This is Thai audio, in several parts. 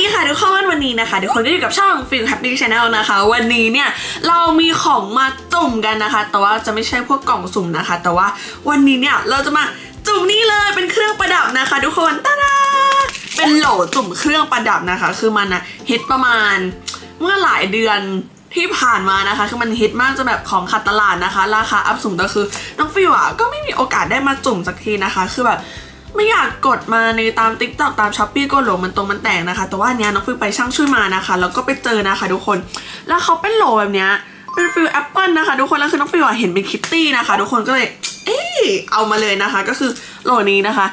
ดีค่ะทุกคนวันนี้นะคะทุกคนก็อยู่กับช่อง f i l Happy Channel นะคะ วันนี้เนี่ยเรามีของมาจุ่มกันนะคะ แต่ว่าจะไม่ใช่พวกกล่องสุ่มนะคะ แต่ว่าวันนี้เนี่ยเราจะมาจุ่มนี่เลยเป็นเครื่องประดับนะคะ ทุกคนตาดาเป็นโหลจุ่มเครื่องประดับนะคะ คือมันอะฮิตประมาณเมื่อหลายเดือนที่ผ่านมานะคะ คือมันฮิตมากจนแบบของขาดตลาดนะคะ ราคาอัพสูงแต่คือน้องฟิวอะก็ไม่มีโอกาสได้มาจุ่มสักทีนะคะ คือแบบ ไม่อยากกดมาในตามติ๊กต็อกตามช้อปปี้ก็โหลมันตรงมันแตกนะคะ แต่ว่านเนี้ยน้องฟิวไปช่างช่วยมานะคะ แล้วก็ไปเจอนะคะทุกคน แล้วเขาเป็นโหลแบบเนี้ยเป็นฟิลแอปเปิลนะคะทุกคน แล้วคือน้องฟิวเห็นเป็นคิตตี้นะคะ ทุกคนก็เลย เอ้เอามาเลยนะคะ ก็คือโหลนี้นะคะ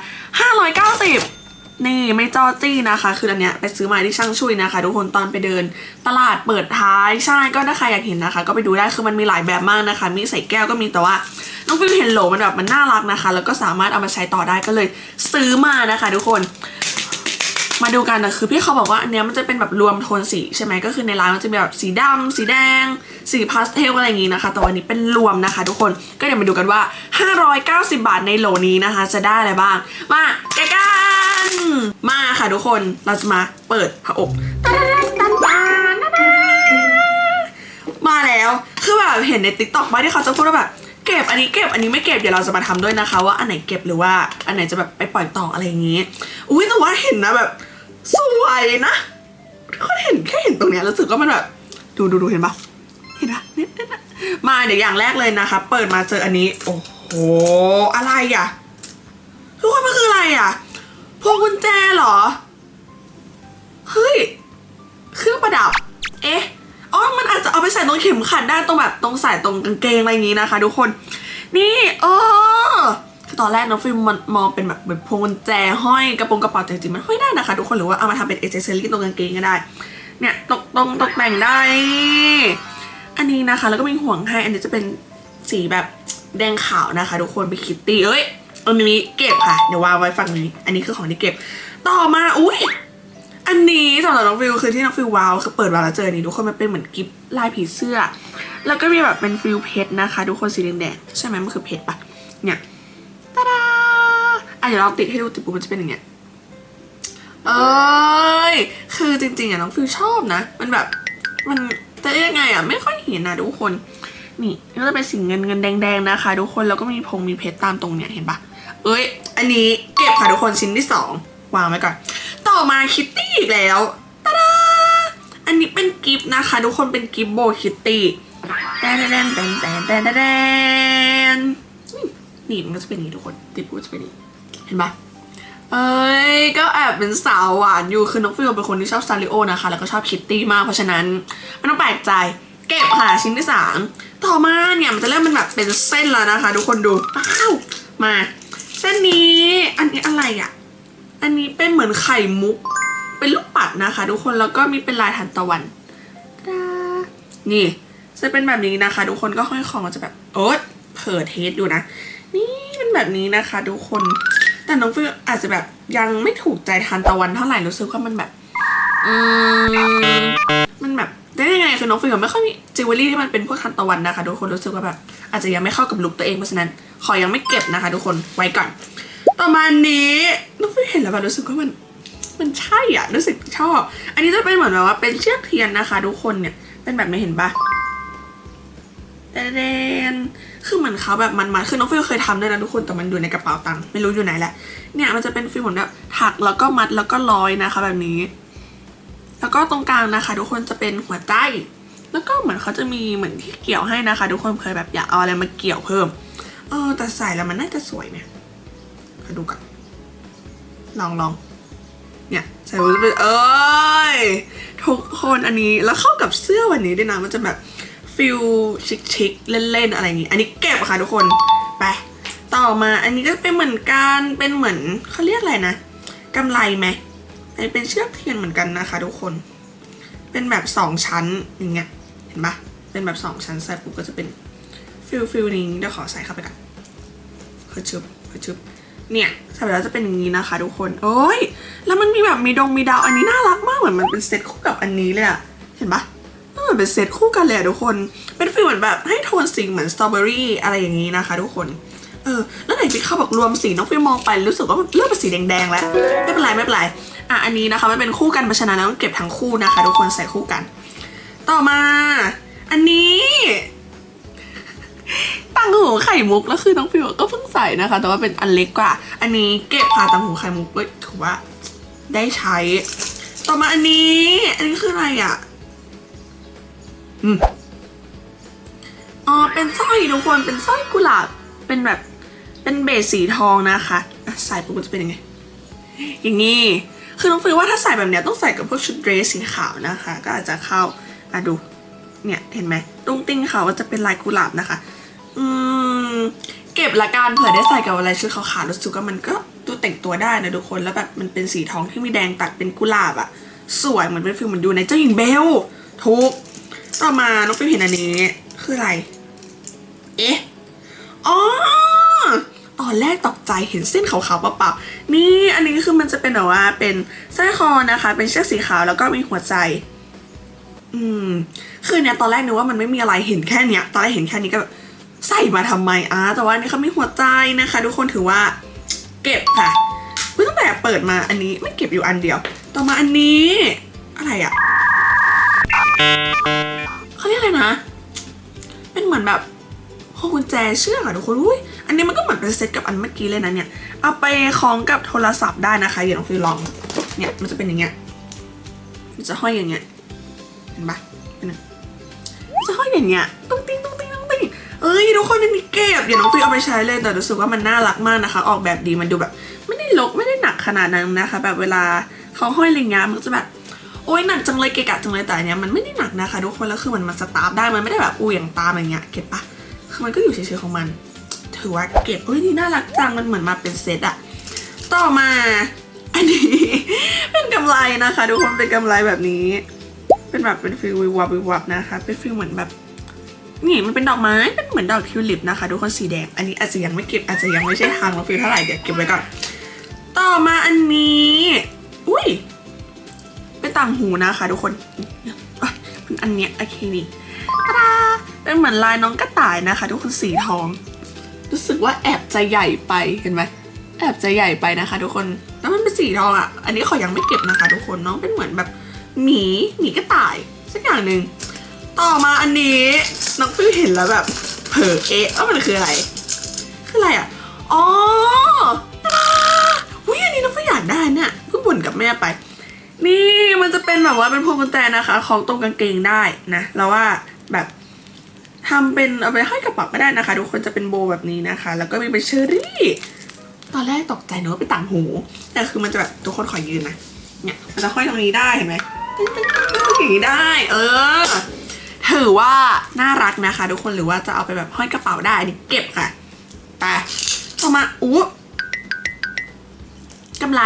590 นี่ไม่จอจี้นะคะ คืออันเนี้ยไปซื้อมาที่ช่างช่วยนะคะ ทุกคนตอนไปเดิน ตลาดเปิดท้ายใช่ก็ถ้าใครอยากเห็นนะคะ ก็ไปดูได้คือมันมีหลายแบบมากนะคะ มีใส่แก้วก็มีแต่ว่าน้องฟิวเห็นโหลมันแบบมันน่ารักนะคะ แล้วก็สามารถเอามาใช้ต่อได้ก็เลยซื้อมานะคะ ทุกคน มาดูกันนะคือพี่เขาบอกว่าอันเนี้ยมันจะเป็นแบบรวมโทนสีใช่ไหมก็คือในร้านมันจะมีแบบสีดำสีแดง สีพาสเทลอะไรอย่างงี้นะคะ แต่วันนี้เป็นรวมนะคะ ทุกคนก็เดี๋ยวมาดูกันว่า 590 บาทในโหลนี้นะคะ จะได้อะไรบ้างมา มาค่ะทุกคนเราจะมาเปิดผอบตาดาดาดาดาดามาแล้วคือแบบเห็นในติ๊กต็อกบ้างที่เขาจะพูดว่าแบบเก็บอันนี้เก็บอันนี้ไม่เก็บเดี๋ยวเราจะมาทำด้วยนะคะ ว่าอันไหนเก็บหรือว่าอันไหนจะแบบไปปล่อยต่ออะไรอย่างงี้อุ้ยแต่ว่าเห็นนะแบบสวยนะทุกคนเห็นแค่เห็นตรงเนี้ยรู้สึกว่ามันแบบดูดูดูเห็นปะเห็นปะเน้นๆมาเดี๋ยวอย่างแรกเลยนะคะ เปิดมาเจออันนี้ โอ้โหอะไรอะทุกคนมันคืออะไรอะ วงกุญแจเหรอ เฮ้ย เครื่องประดับ เอ๊ะ อ๋อ มันอาจจะเอาไปใส่ตรงเข็มขัดได้ตรงแบบตรงสายตรงกางเกงอะไรอย่างงี้นะคะ ทุกคน นี่ เออคือตอนแรกน้องฟิล์มมันมองเป็นแบบแบบพวงกุญแจห้อยกระโปรงกระเป๋าแต่จริงมันห้อยได้นะคะ ทุกคนหรือว่าเอามาทำเป็นเอเซอรี่ตรงกางเกงก็ได้ เนี่ยตกตรงตกแต่งได้ อันนี้นะคะ แล้วก็มีห่วงให้ อันนี้จะเป็นสีแบบแดงขาวนะคะ ทุกคนเป็นคิตตี้เอ้ย อันนี้เก็บค่ะ เดี๋ยววางไว้ฝั่งนี้ อันนี้คือของที่เก็บ ต่อมา อุ้ยอันนี้สำหรับน้องฟิลคือที่น้องฟิลว้าวคือเปิดมาแล้วเจออันนี้ทุกคนมันเป็นเหมือนกิฟลายผีเสื้อ แล้วก็มีแบบเป็นฟิลเพชรนะคะ ทุกคนสีแดงๆใช่ไหมมันคือเพชรปะเนี่ยตาดาอะเดี๋ยวเราติดให้ดูติดปุ๊บมันจะเป็นอย่างเงี้ยเอ้ยคือจริงๆอะน้องฟิลชอบนะ มันแบบมันจะเรียกไงอะไม่ค่อยเห็นนะทุกคนนี่ก็จะเป็นสีเงินเงินแดงๆนะคะ ทุกคนแล้วก็มีพงมีเพชรตามตรงเนี้ยเห็นปะ เอ้ย อันนี้เก็บค่ะทุกคนชิ้นที่สองวางไว้ก่อน ต่อมาคิตตี้อีกแล้วตาดาอันนี้เป็นกิฟต์นะคะ ทุกคนเป็นกิฟต์โบคิตตี้แดนแดนแดนแดนแดนแดนนี่มันก็จะเป็นนี้ทุกคนติดปุ๊บจะเป็นนี้เห็นปะเอ้ย ก็แอบเป็นสาวหวานอยู่ คือน้องฟิวเป็นคนที่ชอบซาริโอนะคะ แล้วก็ชอบคิตตี้มาก เพราะฉะนั้นไม่ต้องแปลกใจ เก็บค่ะชิ้นที่สามต่อมาเนี่ยมันจะเริ่มเป็นแบบเป็นเส้นแล้วนะคะ ทุกคนดูอ้าวมา เส้นนี้อันนี้อะไรอะ อันนี้เป็นเหมือนไข่มุก เป็นลูกปัดนะคะ ทุกคนแล้วก็มีเป็นลายทานตะวันตานี่จะเป็นแบบนี้นะคะ ทุกคนก็ห้อยคอจะแบบโอ๊ยเผิดเทสอยู่นะ นี่เป็นแบบนี้นะคะ ทุกคนแต่น้องฟิวอาจจะแบบยังไม่ถูกใจทานตะวันเท่าไหร่รู้สึกว่ามันแบบอืมมันแบบได้ยังไงคือน้องฟิวไม่ค่อยมีจิวเวลรี่ที่มันเป็นพวกทานตะวันนะคะ ทุกคนรู้สึกว่าแบบอาจจะยังไม่เข้ากับลุคตัวเองเพราะฉะนั้น ขอยังไม่เก็บนะคะ ทุกคนไว้ก่อนประมานี้น้องฟิวเห็นแล้วแบบรู้สึกว่ามัน มันใช่อะรู้สึกชอบ อันนี้จะเป็นเหมือนแบบว่าเป็นเชือกเทียนนะคะ ทุกคนเนี่ยเป็นแบบไม่เห็นปะแดนคือเหมือนเขาแบบมันๆคือน้องฟิวเคยทำด้วยนะทุกคนแต่มันอยู่ในกระเป๋าตังค์ไม่รู้อยู่ไหนแหละเนี่ยมันจะเป็นฟิลเหมือนแบบถักแล้วก็มัดแล้วก็ร้อยนะคะ แบบนี้ แล้วก็ตรงกลางนะคะ ทุกคนจะเป็นหัวใจ แล้วก็เหมือนเขาจะมีเหมือนที่เกี่ยวให้นะคะ ทุกคนเคยแบบอยากเอาอะไรมาเกี่ยวเพิ่ม เออแต่ใส่แล้วมันน่าจะสวยเนี่ยมดูกันลองลองเนี่ยใส่มันจะเป็นเอ้ยทุกคนอันนี้แล้วเข้ากับเสื้อวันนี้ด้วยนะมันจะแบบฟิลชิคๆเล่นๆอะไรอย่างนี้ อันนี้เก็บค่ะทุกคนไปต่อมาอันนี้ก็เป็นเหมือนกันเป็นเหมือนเขาเรียกอะไรนะกำไรไหมอันนี้เป็นเชือกเทียนเหมือนกันนะคะ ทุกคน เป็นแบบสองชั้นอย่างเงี้ยเห็นปะเป็นแบบสองชั้นใส่ปุ๊บก็จะเป็น ฟิลฟิลนี้เดี๋ยวขอใส่เข้าไปกันเฮ้ยชึบเฮ้ยชึบเนี่ยใส่ไปแล้วจะเป็นอย่างนี้นะคะ ทุกคนโอ้ยแล้วมันมีแบบมีดงมีดาวอันนี้น่ารักมากเหมือนมันเป็นเซตคู่กับอันนี้เลยอะเห็นปะมันเหมือนเป็นเซตคู่กันเลยอะทุกคน เป็นฟีลเหมือนแบบให้โทนสีเหมือนสตรอเบอรี่อะไรอย่างนี้นะคะ ทุกคนเออแล้วไหนที่เขาบอกรวมสีน้องฟิลมองไปรู้สึกว่าเริ่มเป็นสีแดงๆแล้วไม่เป็นไรไม่เป็นไรอะอันนี้นะคะมันเป็นคู่กันเพราะฉะนั้นแล้วต้องเก็บทั้งคู่นะคะ ทุกคนใส่คู่กัน ต่อมา อันนี้ ตังหูไข่มุกแล้วคือน้องฟิวก็เพิ่งใส่นะคะ แต่ว่าเป็นอันเล็กกว่า อันนี้เก็บค่ะตังหูไข่มุกก็ถือว่าได้ใช้ ต่อมาอันนี้ อันนี้คืออะไรอะอืมอ๋อเป็นสร้อยทุกคนเป็นสร้อยกุหลาบเป็นแบบเป็นเบสสีทองนะคะใส่ปุ๊บมันจะเป็นยังไง อย่างนี้คือน้องฟิลว่าถ้าใส่แบบเนี้ยต้องใส่กับพวกชุดเดรสสีขาวนะคะ ก็อาจจะเข้าอะดูเนี่ยเห็นไหมตุ้งติ้งเขาว่าจะเป็นลายกุหลาบนะคะ บละกันเผื่อได้ใส่กับอะไรชุดขาวๆรู้สึกว่ามันก็ดูแต่งตัวได้นะทุกคนแล้วแบบมันเป็นสีทองที่มีแดงตัดเป็นกุหลาบอะสวยเหมือนเป็นฟิลเหมือนดูในเจ้าหญิงเบลทุกต่อมาน้องฟิลเห็นอันนี้คืออะไร เอ๊ะอ๋อตอนแรกตกใจเห็นเส้นขาวๆเปล่าๆนี่อันนี้คือมันจะเป็นแบบว่าเป็นสร้อยคอนะคะ เป็นเชือกสีขาวแล้วก็มีหัวใจ อืม คือเนี่ยตอนแรกนึกว่ามันไม่มีอะไรเห็นแค่เนี้ย ตอนแรกเห็นแค่นี้ก็แบบ ใส่มาทำไมอะแต่ว่านี่เขามีหัวใจนะคะ ทุกคนถือว่าเก็บค่ะเพิ่งตั้งแต่เปิดมาอันนี้ไม่เก็บอยู่อันเดียว ต่อมาอันนี้ อะไรอะเขาเรียกอะไรนะ เป็นเหมือนแบบพวงกุญแจเชือกอะทุกคนอุ้ยอันนี้มันก็เหมือนเป็นเซตกับอันเมื่อกี้เลยนะเนี่ย เอาไปคล้องกับโทรศัพท์ได้นะคะอย่าลองฟิลลอง เนี่ยมันจะเป็นอย่างเงี้ย มันจะห้อยอย่างเงี้ย เห็นปะเป็นไงมันจะห้อยอย่างเงี้ยตุ้งติ้ เอ้ยทุกคนอันนี้เก็บอย่าน้องฟิลเอาไปใช้เลยแต่รู้สึกว่ามันน่ารักมากนะคะ ออกแบบดีมันดูแบบ ไม่ได้ลกไม่ได้หนักขนาดนั้นนะคะ แบบเวลาเขาห้อยอะไรเงี้ยมันก็จะแบบโอ้ยหนักจังเลยเกะกะจังเลยแต่อันเนี้ยมันไม่ได้หนักนะคะทุกคนแล้วคือมันมันสตาร์ฟได้มันไม่ได้แบบอูอย่างตามอย่างเงี้ยเก็บปะคือมันก็อยู่เฉยๆของมัน ถือว่าเก็บเฮ้ยนี่น่ารักจังมันเหมือนมาเป็นเซตอะต่อมาอันนี้เป็นกำไรนะคะ ทุกคนเป็นกำไรแบบนี้ เป็นแบบเป็นฟิลวิววับวิววับนะคะ เป็นฟิลเหมือนแบบ นี่มันเป็นดอกไม้เป็นเหมือนดอกทิวลิปนะคะทุกคนสีแดง อันนี้อาจจะยังไม่เก็บอาจจะยังไม่ใช่ทางของฟิลเท่าไหร่เดี๋ยวเก็บไว้ก่อน ต่อมาอันนี้ อุ้ย เป็นต่างหูนะคะทุกคนเป็นอันเนี้ยโอเคนี่ตาดาเป็นเหมือนลายน้องกระต่ายนะคะ ทุกคนสีทอง รู้สึกว่าแอบจะใหญ่ไปเห็นไหมแอบจะใหญ่ไปนะคะ ทุกคนแล้วมันเป็นสีทองอะ อันนี้ขอยังไม่เก็บนะคะ ทุกคนน้องเป็นเหมือนแบบหมีหมีกระต่ายสักอย่างหนึ่ง ต่อมาอันนี้น้องฟิวเห็นแล้วแบบ เผลอเอ๊ะว่ามันคืออะไร คืออะไรอะ อ๋อตาดาอุ้ยอันนี้น้องฟิวอยากได้เนี่ยเพิ่งบ่นกับแม่ไป นี่มันจะเป็นแบบว่าเป็นพวงกุญแจนะคะของตรงกางเกงได้นะแล้วว่าแบบทำเป็นเอาไปห้อยกระเป๋าก็ได้นะคะ ทุกคนจะเป็นโบแบบนี้นะคะ แล้วก็มีเป็นเชอรี่ ตอนแรกตกใจเนึกว่าเป็นต่างหู แต่คือมันจะแบบทุกคนขอยืนนะเนี่ยมันจะห้อยตรงนี้ได้เห็นไหมตึ้งตึ้งตึ้งตึ้งอย่างนี้ได้ เออ ถือว่าน่ารักนะคะ ทุกคนหรือว่าจะเอาไปแบบห้อยกระเป๋าได้นนี้เก็บค่ะไปต่อมาอู้กำไร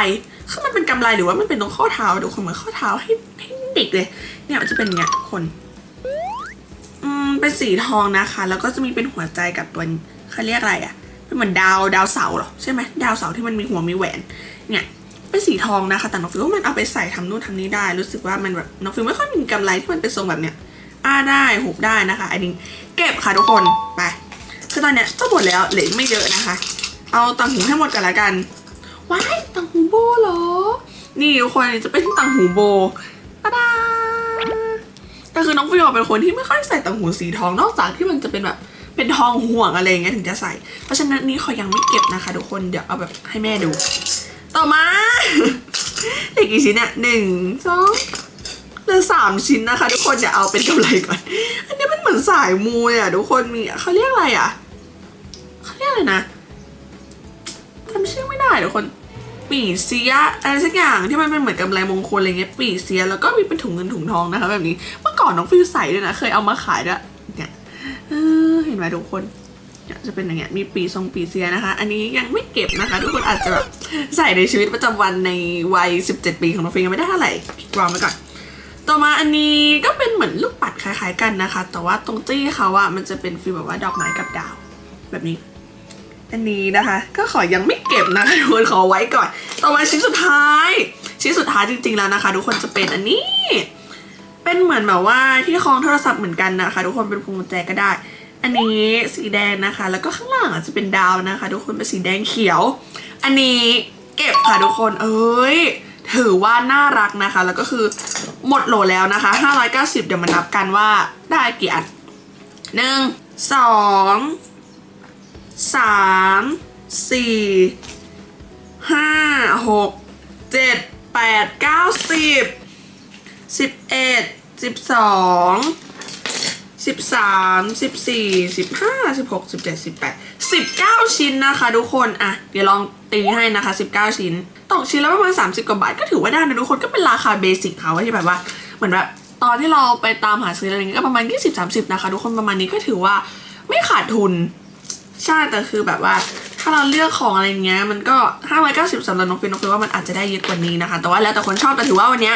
คือมันเป็นกำไรหรือว่ามันเป็นตรงข้อเท้าทุกคนเหมือนข้อเท้าให้ให้เด็กเลย เนี่ยมันจะเป็นอย่างเงี้ยทุกคนอืมเป็นสีทองนะคะ แล้วก็จะมีเป็นหัวใจกับตัวเขาเรียกอะไรอะ่ะเป็นเหมือนดาวดาวเสาหรอใช่ไหมดาวเสาที่มันมีหัวมีแหวน เนี่ยเป็นสีทองนะคะ แต่น้องฟิวว่ามันเอาไปใส่ทำนู่นทำนี่ได้ รู้สึกว่ามันแบบน้องฟิวไม่ค่อยมีกำไรที่มันเป็นทรงแบบเนี้ย อ้าได้หุบได้นะคะ อันนี้เก็บค่ะทุกคนไปคือตอนเนี้ยจะหมดแล้วเหลืออีกไม่เยอะนะคะ เอาตังหูให้หมดกันละกันว้ายตังหูโบเหรอ นี่ทุกคนอันนี้จะเป็นตังหูโบตาดาแต่คือน้องฟิวเป็นคนที่ไม่ค่อยใส่ตังหูสีทองนอกจากที่มันจะเป็นแบบเป็นทองห่วงอะไรอย่างเงี้ยถึงจะใส่ เพราะฉะนั้นนี้ขอยังไม่เก็บนะคะ ทุกคนเดี๋ยวเอาแบบให้แม่ดู ต่อมาเหลือกี่ชิ้นเนี่ยหนึ่งสองเห ลือสามชิ้นนะคะ ทุกคนเดี๋ยวเอาเป็นกำไรก่อน อันนี้มันเหมือนสายมูเลยอะทุกคนมีเขาเรียกอะไรอะเขาเรียกอะไรนะจำชื่อไม่ได้ทุกคนปีเสียอะไรสักอย่างที่มันเป็นเหมือนกำไรมงคลอะไรเงี้ยปีเสียแล้วก็มีเป็นถุงเงินถุงทองนะคะ แบบนี้เมื่อก่อนน้องฟิวใส่ด้วยนะเคยเอามาขายด้วยเนี่ยเห็นไหมทุกคนเนี่ยจะเป็นอย่างเงี้ยมีปีทรงปีเสียนะคะ อันนี้ยังไม่เก็บนะคะ ทุกคนอาจจะแบบใส่ในชีวิตประจำวันในวัย 17 ปีของน้องฟิวยังไม่ได้เท่าไหร่วางไว้ก่อน ต่อมาอันนี้ก็เป็นเหมือนลูกปัดคล้ายๆกันนะคะ แต่ว่าตรงจี้เขาอะมันจะเป็นฟีลแบบว่าดอกไม้กับดาว แบบนี้ อันนี้นะคะ ก็ขอยังไม่เก็บนะคะทุกคนขอไว้ก่อน ต่อมาชิ้นสุดท้าย ชิ้นสุดท้ายจริงๆแล้วนะคะ ทุกคนจะเป็นอันนี้ เป็นเหมือนแบบว่าที่คล้องโทรศัพท์เหมือนกันนะคะ ทุกคนเป็นพวงกุญแจก็ได้ อันนี้สีแดงนะคะ แล้วก็ข้างล่างอะจะเป็นดาวนะคะ ทุกคนเป็นสีแดงเขียว อันนี้เก็บค่ะทุกคน เอ้ยถือว่าน่ารักนะคะ แล้วก็คือ หมดโหลแล้วนะคะ 590 เดี๋ยวมานับกันว่าได้กี่อันหนึ่งสองสามสี่ห้าหกเจ็ดแปดเก้าสิบสิบเอ็ดสิบสอง สิบสามสิบสี่สิบห้าสิบหกสิบเจ็ดสิบแปดสิบเก้าชิ้นนะคะทุกคนอะเดี๋ยวลองตีให้นะคะสิบเก้าชิ้นตกชิ้นและประมาณสามสิบกว่าบาทก็ถือว่าได้นะทุกคนก็เป็นราคาเบสิกค่ะว่าที่แบบว่าเหมือนแบบตอนที่เราไปตามหาซื้ออะไรเงี้ยก็ประมาณยี่สิบสามสิบนะคะทุกคนประมาณนี้ก็ถือว่าไม่ขาดทุนใช่แต่คือแบบว่าถ้าเราเลือกของอะไรเงี้ยมันก็590สำหรับน้องฟินน้องฟินว่ามันอาจจะได้เยอะกว่านี้นะคะ แต่ว่าแล้วแต่คนชอบแต่ถือว่าวันเนี้ย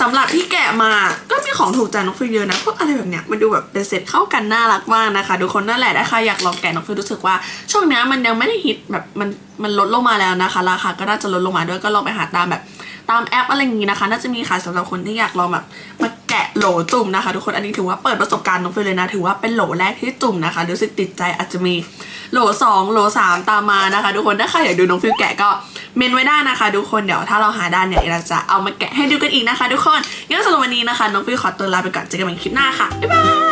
สำหรับที่แกะมาก็มีของถูกใจน้องฟินเยอะนะพวกอะไรแบบเนี้ยมันดูแบบเป็นเซตเข้ากันน่ารักมากนะคะทุกคนนั่นแหละถ้าใครอยากลองแกะน้องฟินรู้สึกว่า ช่วงนี้มันยังไม่ได้ฮิตแบบมันมันลดลงมาแล้วนะคะ ราคาก็น่าจะลดลงมาด้วยก็ลองไปหาตามแบบตามแอปอะไรอย่างงี้นะคะ น่าจะมีขายสำหรับคนที่อยากลองแบบมาแกะโหลจุ่มนะคะ ทุกคนอันนี้ถือว่าเปิดประสบการณ์น้องฟินเลยนะถือว่าเป็นโหลแรกที่จุ่มนะคะรู้สึกติดใจอาจจะมีโหลสองโหลสามตามมานะคะ ทุกคนถ้าใครอยากดูน้องฟิลแกะก็ เมนไว้ได้นะคะทุกคนเดี๋ยวถ้าเราหาได้เนี่ยเราจะเอามาแกะให้ดูกันอีกนะคะ ทุกคนงั้นสำหรับวันนี้นะคะน้องฟิวขอตัวลาไปก่อนเจอกันใหม่คลิปหน้าค่ะบ๊ายบาย